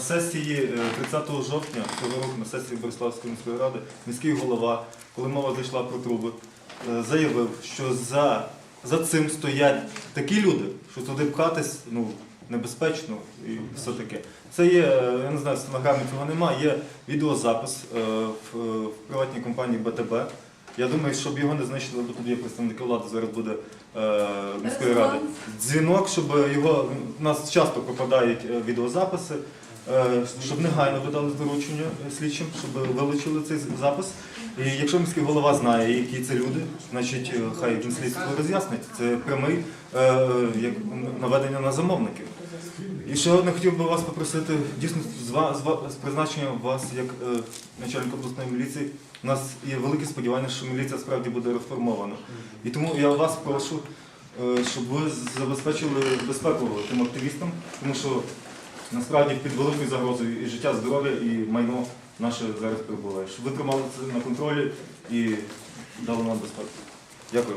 сесії е, 30 жовтня цього року, на сесії Бориславської міської ради, міський голова, коли мова зайшла про труби, е, заявив, що за, за цим стоять такі люди, що туди пхатись ну, небезпечно і все таке. Це є, е, я не знаю, в стенограмі цього немає, є відеозапис е, в приватній компанії БТБ. Я думаю, щоб його не знищили, бо тут є представники влади, зараз буде е, міської ради. Дзвінок, щоб його у нас часто попадають е, відеозаписи, щоб негайно видали доручення е, слідчим, щоб вилучили цей запис. І якщо міський голова знає, які це люди, значить е, хай він слідство роз'яснить. Це прямий е, як наведення на замовників. І ще одне хотів би вас попросити, дійсно, з, з, призначенням вас як е, начальника обласної міліції, у нас є велике сподівання, що міліція справді буде реформована. І тому я вас прошу, е, щоб ви забезпечили безпеку тим активістам, тому що насправді під великою загрозою і життя, здоров'я, і майно наше зараз перебуває. Щоб ви тримали це на контролі і дали нам безпеку. Дякую.